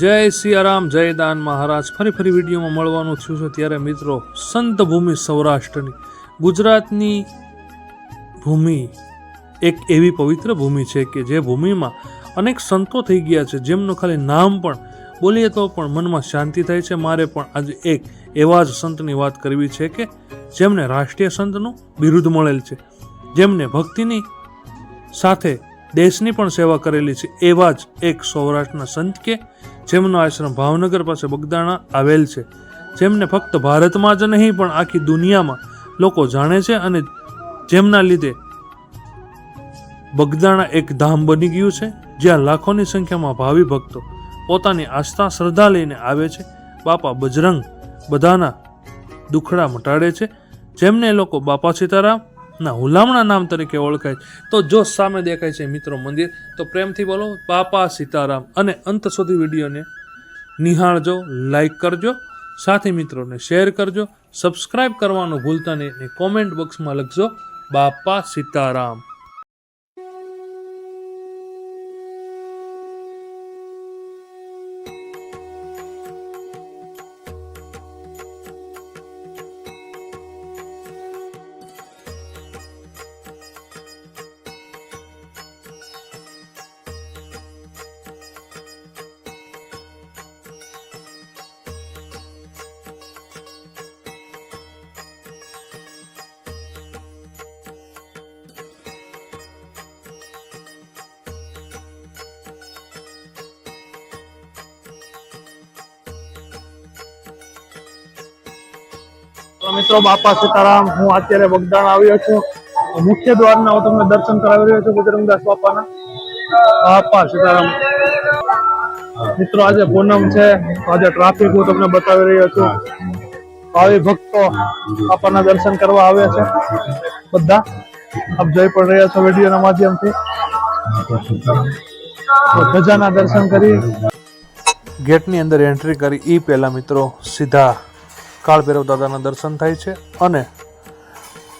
જય સિયારામ, જય દાન મહારાજ. ફરી ફરી વિડીયોમાં મળવાનું થયું છે ત્યારે મિત્રો, સંત ભૂમિ સૌરાષ્ટ્રની ગુજરાતની ભૂમિ એક એવી પવિત્ર ભૂમિ છે કે જે ભૂમિમાં અનેક સંતો થઈ ગયા છે, જેમનું ખાલી નામ પણ બોલીએ તો પણ મનમાં શાંતિ થાય છે. મારે પણ આજે એક એવા જ સંતની વાત કરવી છે કે જેમને રાષ્ટ્રીય સંતનું બિરુદ મળેલ છે, જેમને ભક્તિની સાથે દેશની પણ સેવા કરેલી છે. એવા જ એક સૌરાષ્ટ્રના સંત કે જેમનો આશ્રમ ભાવનગર પાસે બગદાણા આવેલ છે. જેમને ફક્ત ભારતમાં જ નહીં, પણ આખી દુનિયામાં લોકો જાણે છે અને જેમના લીધે બગદાણા એક ધામ બની ગયું છે, જ્યાં લાખોની સંખ્યામાં ભાવિ ભક્તો પોતાની આસ્થા શ્રદ્ધા લઈને આવે છે. બાપા બજરંગ બધાના દુખડા મટાડે છે. જેમને લોકો બાપા સીતારામ ના, હુલામણા નામ તરીકે ઓળખાય તો જો સામે દેખાય છે મિત્રો મંદિર, તો પ્રેમથી બોલો, બાપા સીતારામ. અને અંત સુધી વિડીયોને નિહાળજો લાઈક કરજો, સાથી મિત્રોને શેર કરજો સબસ્ક્રાઈબ કરવાનું ભૂલતા નહીં કોમેન્ટ બોક્સમાં લખજો, બાપા સીતારામ. તો મિત્રો, બાપા સીતારામ, હું અત્યારે બગદાણ આવ્યો છું. મુખ્ય દ્વારના હું તમને દર્શન કરાવી રહ્યો છું બજરંગદાસ બાપાના. બાપા સીતારામ. મિત્રો, આજે પૂનમ છે. આજે ટ્રાફિક હું તમને બતાવી રહ્યો છું. ભાવિ ભક્તો બાપાના દર્શન કરવા આવે છે. બધા આપ જોઈ પણ રહ્યા છો વિડીયોના માધ્યમથી. તો ધજાના દર્શન કરી. ગેટની અંદર એન્ટ્રી કરી. એ પહેલા મિત્રો સીધા કાળભૈરવ દાદાના દર્શન થાય છે અને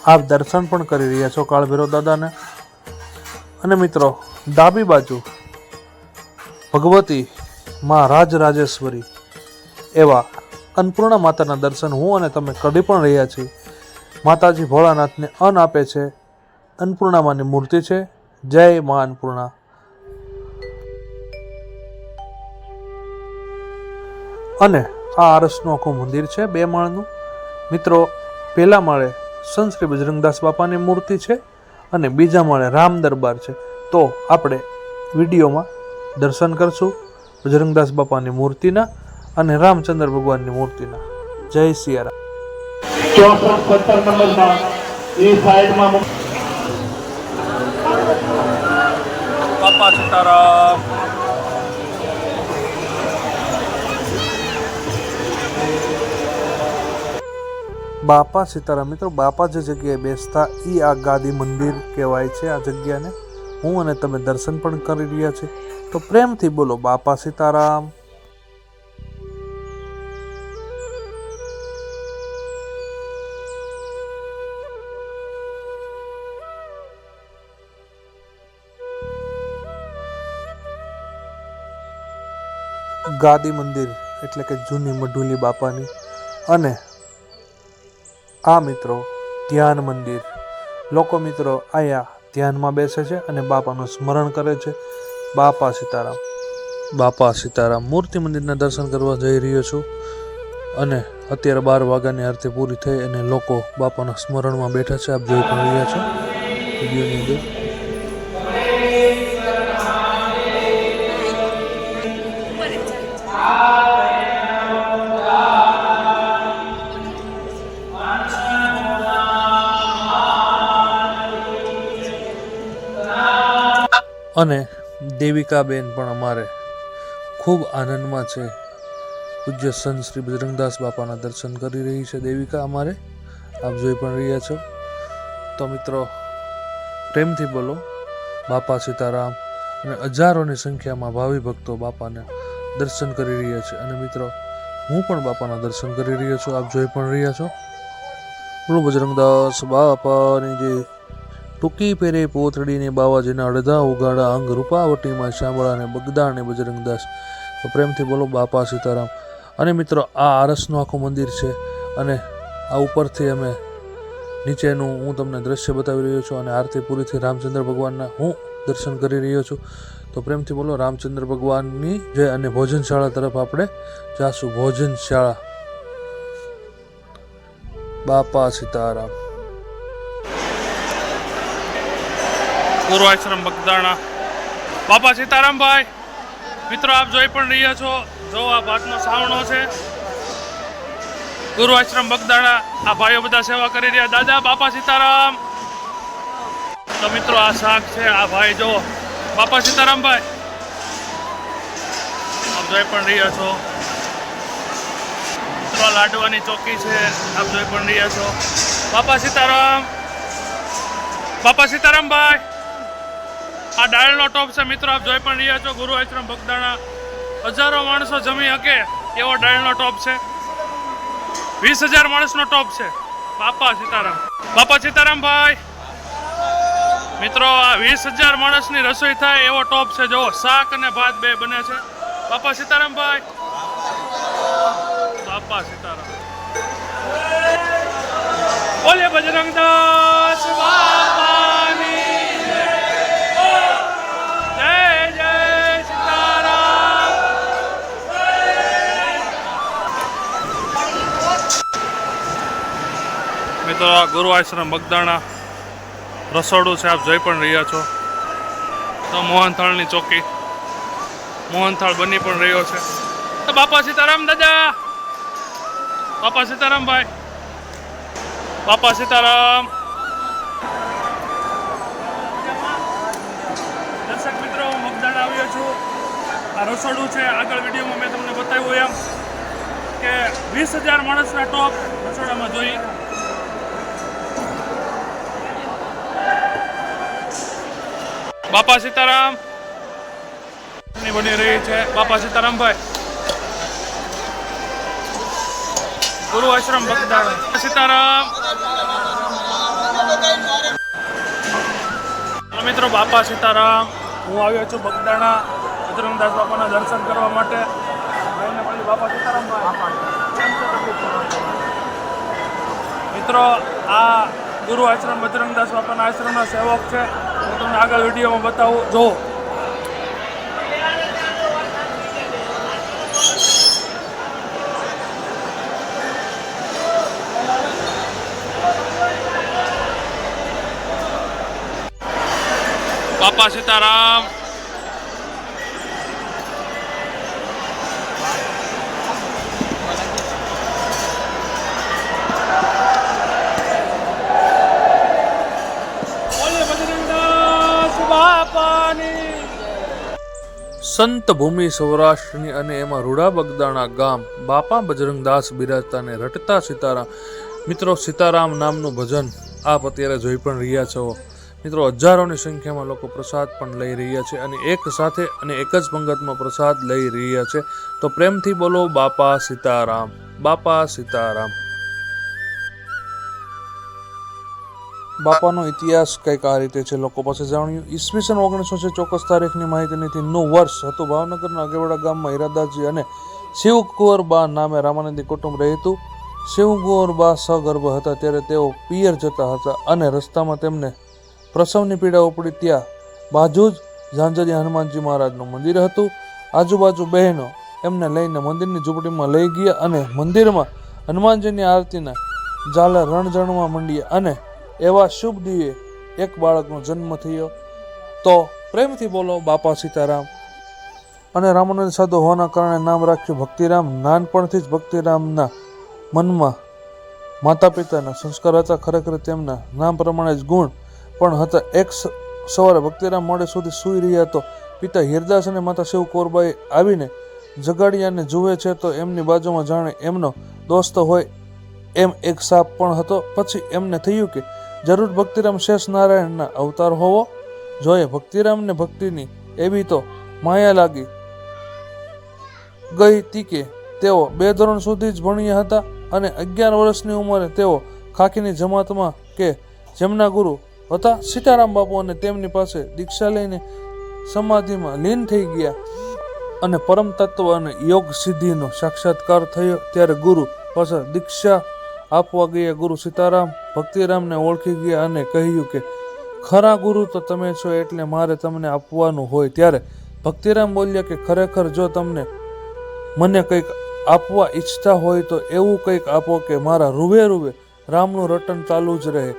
આપ દર્શન પણ કરી રહ્યા છો કાળભૈરવ દાદાને. અને મિત્રો, ડાબી બાજુ ભગવતી રાજ રાજરાજેશ્વરી એવા અન્નપૂર્ણા માતાના દર્શન હું અને તમે કરી પણ રહ્યા છીએ. માતાજી ભોળાનાથને અન્ન આપે છે. અન્નપૂર્ણામાની મૂર્તિ છે. જય મા અન્નપૂર્ણા. અને આ આરસનું આખું મંદિર છે બે માળનું. મિત્રો પહેલા માળે સંશ્રી બજરંગદાસ બાપાની મૂર્તિ છે અને બીજા માળે રામ દરબાર છે. તો આપણે વિડીયોમાં દર્શન કરશું બજરંગદાસ બાપાની મૂર્તિના અને રામચંદ્ર ભગવાનની મૂર્તિના. જય સિયારામ ચોસઠ સત્તર નંબરમાં એ સાઈડમાં બાપા સીતારામ. બાપા સીતારામ, મિત્રો, બાપા જે જગ્યાએ બેસતા એ આ ગાદી મંદિર કહેવાય છે આ જગ્યાને. હું અને તમે દર્શન પણ કરી રહ્યા છે. તો પ્રેમથી બોલો, બાપા સીતારામ. ગાદી મંદિર, એટલે કે જૂની મઢુલી બાપાની. અને આ મિત્રો ધ્યાન મંદિર. લોકો મિત્રો અહીંયા ધ્યાનમાં બેસે છે અને બાપાનું સ્મરણ કરે છે. બાપા સીતારામ. બાપા સીતારામ, મૂર્તિ મંદિરના દર્શન કરવા જઈ રહ્યો છું. અને અત્યારે બાર વાગ્યાની આરતી પૂરી થઈ અને લોકો બાપાના સ્મરણમાં બેઠા છે. આપ જોઈ પણ રહ્યા છો વિડીયોની અંદર. અને દેવિકાબેન પણ અમારે ખૂબ આનંદમાં છે. પૂજ્ય સંત શ્રી બજરંગદાસ બાપાના દર્શન કરી રહી છે દેવિકા અમારે. આપ જોઈ પણ રહ્યા છો. તો મિત્રો, પ્રેમથી બોલો, બાપા સીતારામ અને હજારોની સંખ્યામાં ભાવિ ભક્તો બાપાને દર્શન કરી રહ્યા છે. અને મિત્રો, હું પણ બાપાના દર્શન કરી રહ્યો છું. આપ જોઈ પણ રહ્યા છો. બોલો, બજરંગદાસ બાપાની જે ટૂંકી પેરે પોથડીને બાવાજીના અડધા ઉગાડા અંગ રૂપાવટીમાં શામળા અને શામળાને બગદાને બજરંગદાસ પ્રેમથી બોલો, બાપા સીતારામ. અને મિત્રો, આ આરસનું આખું મંદિર છે અને આ ઉપરથી અમે નીચેનું હું તમને દ્રશ્ય બતાવી રહ્યો છું અને આરતી પૂરીથી રામચંદ્ર ભગવાનના હું દર્શન કરી રહ્યો છું. તો પ્રેમથી બોલો, રામચંદ્ર ભગવાનની જય અને ભોજનશાળા તરફ આપણે જાશું. ભોજનશાળા. બાપા સીતારામ. પૂર્વાશ્રમ બગદાણા. બાપા સીતારામભાઈ, મિત્રો આપ જોઈ પણ રહ્યા છો. જો આ ભાતનો સાવણો છે. પૂર્વાશ્રમ બગદાણા, આ ભાઈઓ બધા સેવા કરી રહ્યા. દાદા, બાપા સીતારામ. તો મિત્રો આ શાક છે, આ ભાઈ જો. બાપા સીતારામભાઈ, આપ જોઈ પણ રહ્યા છો. મિત્રો લાડવાની ચોકી છે, આપ જોઈ પણ રહ્યા છો. બાપા સીતારામ. બાપા સીતારામભાઈ. આ ડાળનો ટોપ છે. મિત્રો, આપ જોઈ પણ રહ્યા છો, ગુરુ આશ્રમ બગદાણા હજારો માણસો જમી શકે એવો ડાળનો ટોપ છે. વીસ હજાર માણસનો ટોપ છે. બાપા સીતારામ. બાપા સીતારામભાઈ મિત્રો, આ વીસ હજાર માણસની રસોઈ થાય એવો ટોપ છે. જો શાક અને ભાત બે બને છે. બાપા સીતારામભાઈ બાપા સીતારામ. બોલે બજરંગ મિત્રો આ ગુરુ આશ્રમ, મગદાણા, રસોડું છે, આપ જોઈ પણ રહ્યા છો. તો મોહનથાળની ચોકી. મોહનથાળ બની પણ રહ્યો છે. તો બાપા સીતારામ દાદા! બાપા સીતારામ ભાઈ! બાપા સીતારામ! દર્શક મિત્રો, હું મગદાણા આવ્યો છું. આ રસોડું છે. આગળ વિડીયોમાં મેં તમને બતાવ્યું એમ કે વીસ હજાર માણસના ટોપ રસોડામાં જોઈ. બાપા સીતારામ. બની રહી છે બાપા સીતારામભાઈ. ગુરુ આશ્રમ બગદાણા સીતારામ. મિત્રો, બાપા સીતારામ. હું આવ્યો છું બગદાણા બજરંગદાસ બાપાના દર્શન કરવા માટે. બાપા તબિયત? મિત્રો, આ ગુરુ આશ્રમ બજરંગદાસ બાપાના આશ્રમના સેવક છે. તમને આગળ વિડીયોમાં બતાવું. જો. બાપા સીતારામ. સંત ભૂમિ સૌરાષ્ટ્રની અને એમાં રૂડા બગદાણા ગામ, બાપા બજરંગદાસ બિરાજતા ને રટતા સીતારામ. મિત્રો, સીતારામ નામનું ભજન આપ અત્યારે જોઈ પણ રહ્યા છો. મિત્રો, હજારોની સંખ્યામાં લોકો પ્રસાદ પણ લઈ રહ્યા છે અને એક સાથે અને એક જ પંગતમાં પ્રસાદ લઈ રહ્યા છે. તો પ્રેમથી બોલો, બાપા સીતારામ બાપા સીતારામ. બાપાનો ઇતિહાસ કંઈક આ રીતે છે, લોકો પાસે જાણ્યું. ઈસવીસન ઓગણીસો છે, ચોક્કસ તારીખની માહિતી નથી. નું વર્ષ હતું. ભાવનગરના અગેવાડા ગામમાં હીરાદાસજી અને શિવકુંવર બા નામે રામાનંદી કુટુંબ રહેતું. શિવકુંવર બા સગર્ભ હતા, ત્યારે તેઓ પિયર જતા હતા અને રસ્તામાં તેમને પ્રસવની પીડા ઉપડી ત્યાં બાજુ જ ઝાંઝરિયા હનુમાનજી મહારાજનું મંદિર હતું. આજુબાજુ બહેનો એમને લઈને મંદિરની ઝૂંપડીમાં લઈ ગયા અને મંદિરમાં હનુમાનજીની આરતીના ઝાલા રણઝણવા માંડ્યા અને એવા શુભ દિવે એક બાળકનો જન્મ થયો. તો પ્રેમથી બોલો, બાપા સીતારામ. અને રામાનંદ સાધુ હોવાના કારણે નામ રાખ્યું ભક્તિરામ. નાનપણથી જ ભક્તિરામના મનમાં માતા પિતાના સંસ્કાર હતા. ખરેખર તેમના નામ પ્રમાણે જ ગુણ પણ હતા. એક સવારે ભક્તિરામ મોડે સુધી સૂઈ રહ્યા તો પિતા હિરદાસ અને માતા શિવ કૌરબાઈ આવીને જગાડિયાને જુએ છે તો એમની બાજુમાં જાણે એમનો દોસ્ત હોય એમ એક સાપ પણ હતો. પછી એમને થયું કે જરૂર ભક્તિરામ શેષ નારાયણના અવતાર હોવો જોઈએ. ભક્તિરામને ભક્તિની એવી તો માયા લાગી ગઈ તી કે તેઓ બે ધોરણ સુધી જ ભણ્યા હતા અને અગિયાર વર્ષની ઉંમરે તેઓ ખાખીની જમાતમાં કે જેમના ગુરુ હતા સીતારામ બાપુ અને તેમની પાસે દીક્ષા લઈને સમાધિમાં લીન થઈ ગયા અને પરમ તત્વ અને યોગ સિદ્ધિનો સાક્ષાત્કાર થયો. ત્યારે ગુરુ પાસે દીક્ષા આપવા ગયા ગુરુ સીતારામ, ભક્તિરામને ઓળખી ગયા અને કહ્યું કે, ખરા ગુરુ તો તમે છો એટલે મારે તમને આપવાનું હોય. ત્યારે ભક્તિરામ બોલ્યા કે, ખરેખર જો તમને મને કંઈક આપવા ઈચ્છતા હોય તો એવું કંઈક આપો કે મારા રૂવે રૂવે રામનું રટન ચાલુ જ રહે.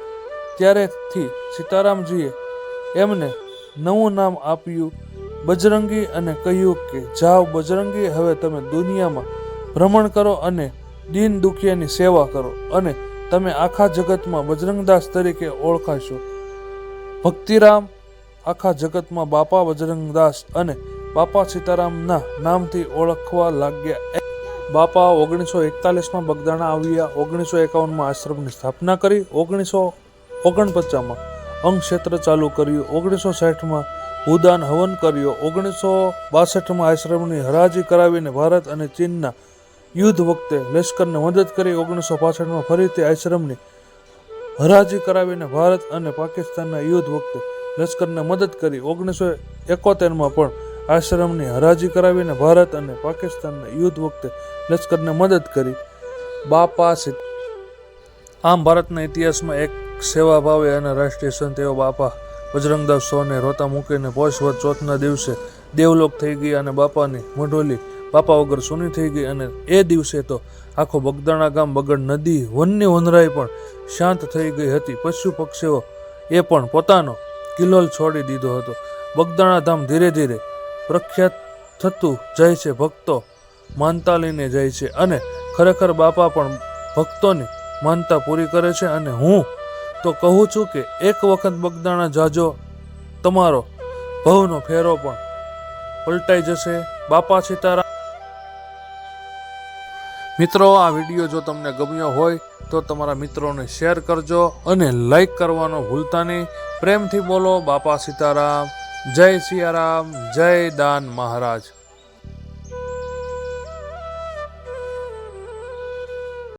ત્યારેથી સીતારામજીએ એમને નવું નામ આપ્યું બજરંગી અને કહ્યું કે, જાઓ બજરંગી, હવે તમે દુનિયામાં ભ્રમણ કરો અને દીન દુખિયાની સેવા કરો અને તમે આખા જગતમાં બજરંગદાસ તરીકે ઓળખાશો. ભક્તિરામ આખા જગતમાં બાપા બજરંગદાસ અને બાપા સીતારામના નામથી ઓળખવા લાગ્યા. બાપા ઓગણીસો એકતાલીસમાં બગદાણા આવ્યા, ઓગણીસો એકાવનમાં આશ્રમની સ્થાપના કરી, ઓગણીસો ઓગણપચાસમાં અંગ ક્ષેત્ર ચાલુ કર્યું, ઓગણીસો સાઠમાં ભૂદાન હવન કર્યો, ઓગણીસો બાસઠમાં આશ્રમની હરાજી કરાવીને ભારત અને ચીનના યુદ્ધ વખતે લશ્કરને મદદ કરી ઓગણીસો પાસઠમાં ફરીથી આશ્રમની હરાજી કરાવીને ભારત અને પાકિસ્તાનના યુદ્ધ વખતે લશ્કરને મદદ કરી ઓગણીસો એકોતેરમાં પણ આશ્રમની હરાજી કરાવીને ભારત અને પાકિસ્તાનના યુદ્ધ વખતે લશ્કરને મદદ કરી. બાપા આમ ભારતના ઇતિહાસમાં એક સેવા ભાવે અને રાષ્ટ્રીય સંત એવો બાપા બજરંગદાસ સોને રોતા મૂકીને પોષવત ચોથના દિવસે દેવલોક થઈ ગઈ અને બાપાની મઢોલી બાપા વગર સૂની થઈ ગઈ અને એ દિવસે તો આખો બગદાણા ગામ, બગડ નદી વનની વનરાઈ પણ શાંત થઈ ગઈ હતી. પશુ પક્ષીઓ એ પણ પોતાનો કિલોલ છોડી દીધો હતો. બગદાણા ધામ ધીરે ધીરે પ્રખ્યાત થતું જાય છે, ભક્તો માનતા લઈને જાય છે અને ખરેખર બાપા પણ ભક્તોની માનતા પૂરી કરે છે અને હું તો કહું છું કે એક વખત બગદાણા જાજો, તમારો ભવનો ફેરો પણ પલટાઈ જશે. બાપા સીતારામ મિત્રો, આ વીડિયો જો તમને ગમ્યો હોય તો તમારા મિત્રોને શેર કરજો અને લાઈક કરવાનો ભૂલતા નહીં. પ્રેમથી બોલો, બાપા સીતારામ. જય સિયારામ, જય દાન મહારાજ.